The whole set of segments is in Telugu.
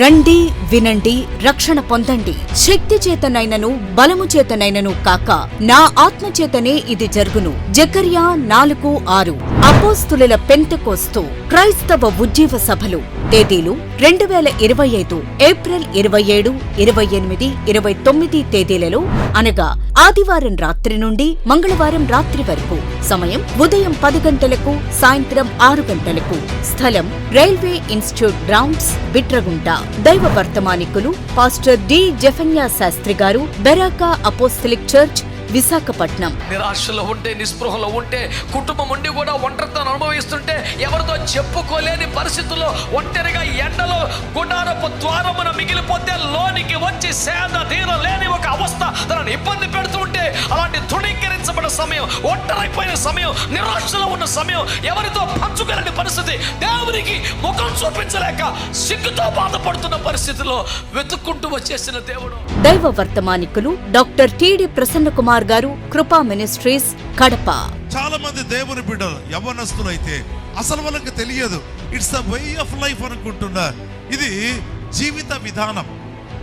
రండి వినండి రక్షణ పొందండి. శక్తి చేతనైనను బలము చేతనైనను కాక నా ఆత్మ చేతనే ఇది జరుగును. జకర్యా నాలుగు ఆరు. అపోస్తుల పెంతెకోస్తు క్రైస్తవ ఉజ్జీవ సభలు. తేదీలు రెండు వేల ఇరవై ఐదు ఏప్రిల్ ఇరవై ఏడు ఇరవై ఎనిమిది ఇరవై తొమ్మిది తేదీలలో అనగా ఆదివారం రాత్రి నుండి మంగళవారం రాత్రి వరకు. సమయం ఉదయం పది గంటలకు సాయంత్రం ఆరు గంటలకు. స్థలం రైల్వే ఇన్స్టిట్యూట్ గ్రౌండ్స్ బిట్రగుంట. దైవ వర్తమానికులు పాస్టర్ డి. జెఫన్యా శాస్త్రి గారు బెరాకా అపోస్తలిక్ చర్చ్ విశాఖపట్నం. నిరాశలో ఉంటే నిస్పృహలో ఉంటే కుటుంబం ఉండి కూడా ఒంటరితనం అనుభవిస్తుంటే ఎవరితో చెప్పుకోలేని పరిస్థితుల్లో ఒంటరిగా ఎండలో గుడారపు ద్వారమున మిగిలిపోతే లోనికి వచ్చి సేద తీరలేని ఒక అవస్థ. తనను ఇబ్బంది సమయం ఒంటరైపోయిన సమయం నిరాశలో ఉన్న సమయం ఎవరితో పంచుకోలేని పరిస్థితి దేవునికి ముఖం చూపించలేక సిగ్గుతో బాధపడుతున్న పరిస్థితిలో వెతుక్కుంటూ వచ్చేసిన దేవుడు. దైవ వర్తమానికులు డాక్టర్ టిడి ప్రసన్న కుమార్ గారు కృపా మినిస్ట్రీస్ కడప. చాలా మంది దేవుని బిడ్డలు యవ్వనస్తులు అయితే అసలు వాళ్ళకి తెలియదు. It's the way of life అనుకుంటున్నారు ఇది జీవిత విధానం.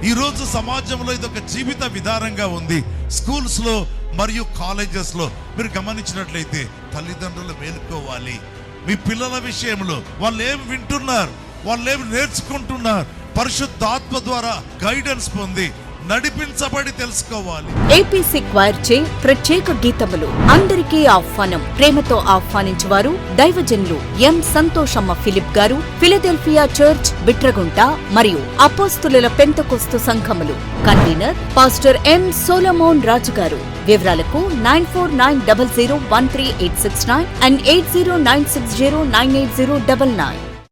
ఈ రోజు సమాజంలో ఇది ఒక జీవిత విధానంగా ఉంది. స్కూల్స్లో మరియు కాలేజెస్లో మీరు గమనించినట్లయితే తల్లిదండ్రులు మేలుకోవాలి. మీ పిల్లల విషయంలో వాళ్ళు ఏం వింటున్నారు వాళ్ళు ఏం నేర్చుకుంటున్నారు పరిశుద్ధాత్మ ద్వారా గైడెన్స్ పొంది నడిపించబడి తెలుసుకోవాలి. ఏపీసీ క్వైర్ చే ప్రత్యేక గీతములు అందరికీ ఆహ్వానం ప్రేమతో ఆహ్వానించువారు దైవజనులు ఎం సంతోషమ్మ ఫిలిప్ గారు ఫిలదెల్ఫియా చర్చ్ బిట్రగుంట మరియు అపోస్తుల పెంతకొస్తు సంఘములు. Convener pastor M Solomon Raju గారు. వివరాలకు nine four nine double zero one three eight six nine and eight zero nine six zero nine eight zero double nine.